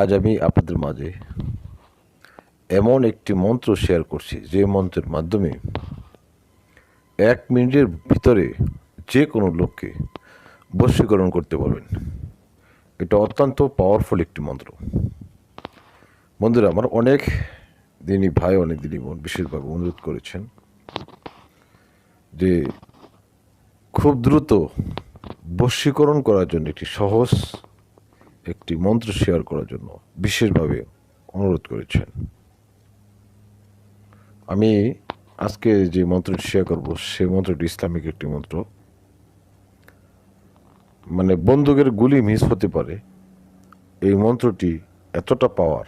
আজ আমি আপনাদের মাঝে এমন একটি মন্ত্র শেয়ার করছি, যে মন্ত্রের মাধ্যমে এক মিনিটের ভিতরে যে কোনো লোককে বশীকরণ করতে পারবেন। এটা অত্যন্ত পাওয়ারফুল একটি মন্ত্র। বন্ধুরা, আমার অনেক দিনই ভাই, অনেক দিনই বোন বিশেষভাবে অনুরোধ করেছেন যে খুব দ্রুত বশীকরণ করার জন্য একটি সহজ একটি মন্ত্র শেয়ার করার জন্য বিশেষভাবে অনুরোধ করেছেন। আমি আজকে যে মন্ত্রটি শেয়ার করব সেই মন্ত্রটি ইসলামিক একটি মন্ত্র। মানে বন্দুকের গুলি মিস হতে পারে, এই মন্ত্রটি এতটা পাওয়ার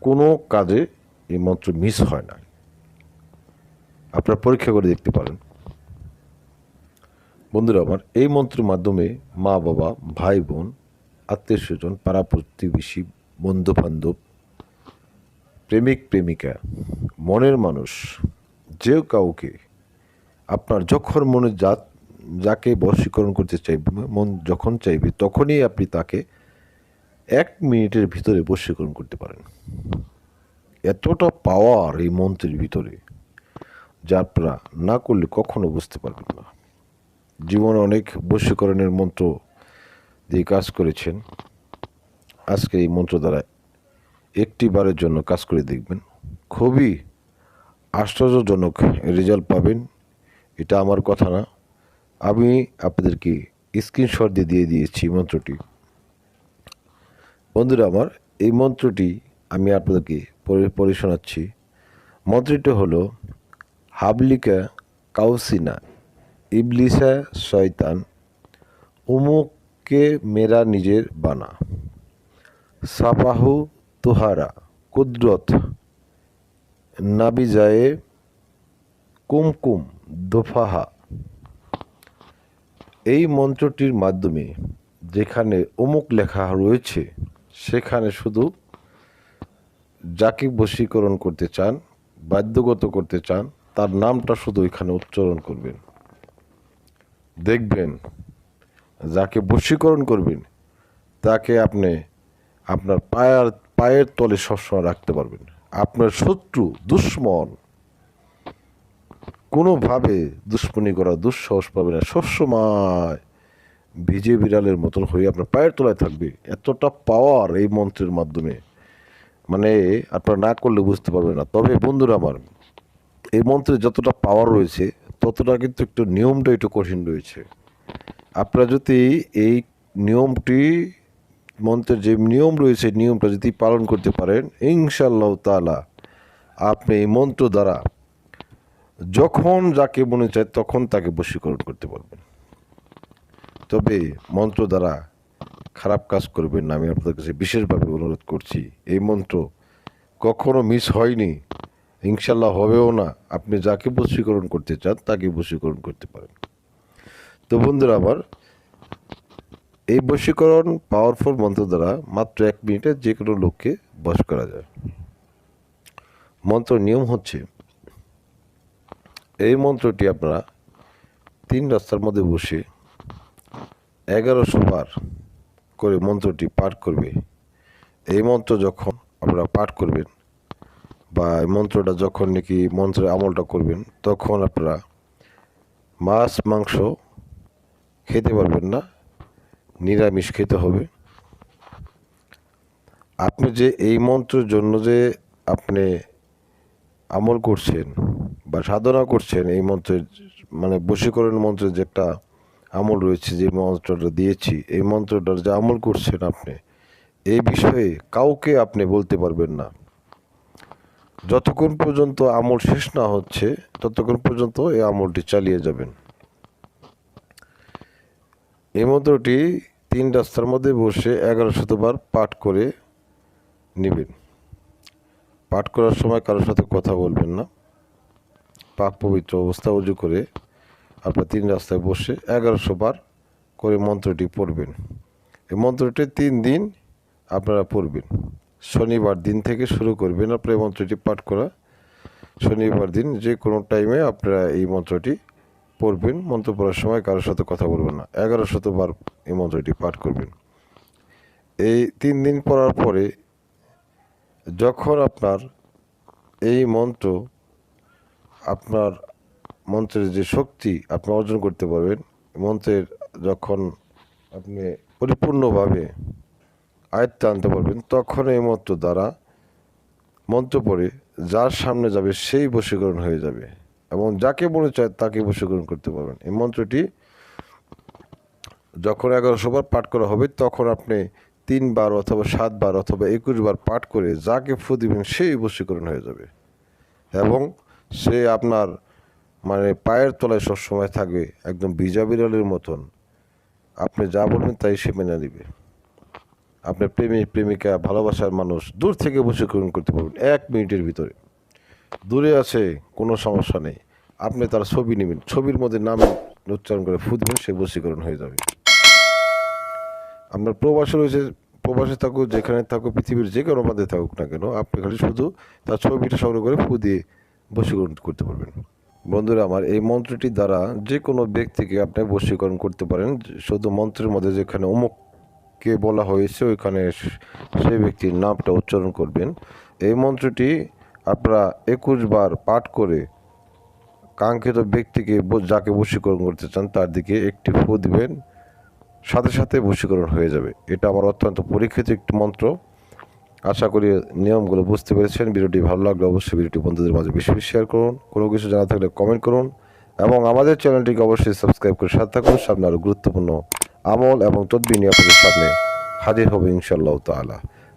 কোনো কাজে এই মন্ত্র মিস হয় না। আপনারা পরীক্ষা করে দেখতে পারেন। বন্ধুরা, আমার এই মন্ত্রের মাধ্যমে মা বাবা ভাই বোন আত্মীয় স্বজন, পাড়া প্রতিবেশী বন্ধু বান্ধব প্রেমিক, প্রেমিকা, মনের মানুষ যে কাউকে আপনার যখন মনে যা, যাকে বশীকরণ করতে চাইবে, মন যখন চাইবে, তখনই আপনি তাকে এক মিনিটের ভিতরে বশীকরণ করতে পারেন। এতটা পাওয়ার এই মন্ত্রের ভিতরে, যা আপনারা না করলে কখনো বুঝতে পারবেন না। জীবনে অনেক বশীকরণের মন্ত্র দিয়ে কাজ করেছেন। আজকে এই মন্ত্র দ্বারা একটি বারের জন্য কাজ করে দেখবেন। খুবই আশ্চর্যজনক রেজাল্ট পাবেন। এটা আমার কথা না। আমি আপনাদেরকে স্ক্রিনশট দিয়ে দিয়ে দিয়েছি মন্ত্রটি। বন্ধুরা আমার, এই মন্ত্রটি আমি আপনাদেরকে পড়ে শোনাচ্ছি। মন্ত্রটি হলো, হাবলিকা কাউসিনা, ইবলিসা শয়তান উমুককে মেরা নিজের বানা। সাপাহু তুহারা, কুদরত, নাবিজায়ে কুমকুম দোফাহা। এই মন্ত্রটির মাধ্যমে যেখানে অমুক লেখা রয়েছে, সেখানে শুধু যাকে বশীকরণ করতে চান বাধ্যগত করতে চান, তার নামটা শুধু এখানে উচ্চারণ করবেন। দেখবেন যাকে বশীকরণ করবেন, তাকে আপনি আপনার পায়ের পায়ের তলে সবসময় রাখতে পারবেন। আপনার শত্রু দুশ্মন। কোনোভাবে দুশ্মনী করা, দুঃসাহস পাবে না। সবসময় ভিজে বিড়ালের মতন হয়ে আপনার পায়ের তলায় থাকবে। এতটা পাওয়ার এই মন্ত্রের মাধ্যমে। মানে আপনারা না করলে বুঝতে পারবেন না। তবে বন্ধুরা আমার, এই মন্ত্রে যতটা পাওয়ার রয়েছে, ততটা কিন্তু একটু নিয়মটা একটু কঠিন রয়েছে। আপনারা যদি এই নিয়মটি, মন্ত্রের যে নিয়ম রয়েছে নিয়মটা যদি পালন করতে পারেন। ইনশাল্লাহ তালা আপনি এই মন্ত্র দ্বারা যখন যাকে মনে চায় তখন তাকে বশীকরণ করতে পারবেন। তবে মন্ত্র দ্বারা খারাপ কাজ করবেন না। আমি আপনাদের কাছে বিশেষভাবে অনুরোধ করছি, এই মন্ত্র কখনো মিস হয়নি। ইনশাল্লাহ হবেও না। আপনি যাকে বশীকরণ করতে চান তাকে বশীকরণ করতে পারেন। তো বন্ধুরা আমার, এই বশীকরণ পাওয়ারফুল মন্ত্র দ্বারা মাত্র এক মিনিটে যে কোনো লোককে বশ করা যায়। মন্ত্র নিয়ম হচ্ছে, এই মন্ত্রটি আপনারা তিন রাস্তার মধ্যে বসে এগারোশো বার করে মন্ত্রটি পাঠ করবে। এই মন্ত্র যখন আপনারা পাঠ করবেন বা এই মন্ত্রটা যখন নাকি মন্ত্রের আমলটা করবেন, তখন আপনারা মাছ, মাংস খেতে পারবেন না, নিরামিষ খেতে হবে। আপনি যে এই মন্ত্রের জন্য যে আপনি আমল করছেন বা সাধনা করছেন, এই মন্ত্রের মানে বশীকরণ মন্ত্রের যে একটা আমল রয়েছে, যে মন্ত্রটা দিয়েছি, এই মন্ত্রটার যে আমল করছেন আপনি, এই বিষয়ে কাউকে আপনি বলতে পারবেন না। যতক্ষণ পর্যন্ত আমল শেষ না হচ্ছে, ততক্ষণ পর্যন্ত এই আমলটি চালিয়ে যাবেন। এই মন্ত্রটি তিন রাস্তার মধ্যে বসে এগারো শতবার পাঠ করে নেবেন। পাঠ করার সময় কারোর সাথে কথা বলবেন না। পাক পবিত্র অবস্থা উজু করে আপনার তিন রাস্তায় বসে এগারোশো বার করে মন্ত্রটি পড়বেন। এই মন্ত্রটি তিন দিন আপনারা পড়বেন। শনিবার দিন থেকে শুরু করবেন আপনার এই মন্ত্রটি পাঠ করা। শনিবার দিন যে কোনো টাইমে আপনারা এই মন্ত্রটি পড়বেন মন্ত্র পড়ার সময় কারোর সাথে কথা বলবেন না। এগারো শতবার এই মন্ত্রটি পাঠ করবেন। এই তিন দিন পড়ার পরে যখন আপনার এই মন্ত্র, আপনার মন্ত্রের যে শক্তি আপনি অর্জন করতে পারবেন, মন্ত্রের যখন আপনি পরিপূর্ণভাবে আয়ত্তে আনতে পারবেন, তখন এই মন্ত্র দ্বারা মন্ত্র পড়ে যার সামনে যাবে সেই বশীকরণ হয়ে যাবে। এবং যাকে মনে চায় তাকে বশীকরণ করতে পারবেন। এই মন্ত্রটি যখন এগারোশো বার পাঠ করা হবে তখন আপনি তিনবার অথবা সাতবার অথবা একুশ বার পাঠ করে যাকে ফু দিবেন সেই বশীকরণ হয়ে যাবে। এবং সে আপনার মানে পায়ের তলায় সবসময় থাকবে একদম ভিজা বিড়ালের মতন। আপনি যা বলবেন তাই সে মেনে নেবে। আপনার প্রেমিক প্রেমিকা ভালোবাসার মানুষ দূর থেকে বশীকরণ করতে পারবেন এক মিনিটের ভিতরে। দূরে আছে, কোনো সমস্যা নেই। আপনি তার ছবি নেবেন। ছবির মধ্যে নাম উচ্চারণ করে ফুদবেন সে বশীকরণ হয়ে যাবে। আপনার প্রবাসে রয়েছে, প্রবাসে থাকুক, যেখানে থাকুক, পৃথিবীর যে কোনো মধ্যে থাকুক না কেন, আপনি খালি শুধু তার ছবিটা সংগ্রহ করে ফু দিয়ে বশীকরণ করতে পারবেন। বন্ধুরা, আমার এই মন্ত্রটির দ্বারা যে কোনো ব্যক্তিকে আপনি বশীকরণ করতে পারেন। শুধু মন্ত্রের মধ্যে যেখানে অমুককে বলা হয়েছে, ওইখানে সেই ব্যক্তির নামটা উচ্চারণ করবেন। এই মন্ত্রটি আপনারা একুশ বার পাঠ করে কাঙ্ক্ষিত ব্যক্তিকে যাকে বশীকরণ করতে চান, তার দিকে একটি ফু দিবেন। সাথে সাথে বশীকরণ হয়ে যাবে। এটা আমার অত্যন্ত পরীক্ষিত একটি মন্ত্র। আশা করি নিয়মগুলো বুঝতে পেরেছেন। ভিডিওটি ভালো লাগলে অবশ্যই ভিডিওটি বন্ধুদের মাঝে বেশি বেশি শেয়ার করুন। কোনো কিছু জানা থাকলে কমেন্ট করুন। এবং আমাদের চ্যানেলটিকে অবশ্যই সাবস্ক্রাইব করে সাথে থাকুন। সামনে আরও গুরুত্বপূর্ণ আমল এবং তদবি নিয়ে আপনাদের সামনে হাজির হবে ইনশাআল্লাহ তাআলা।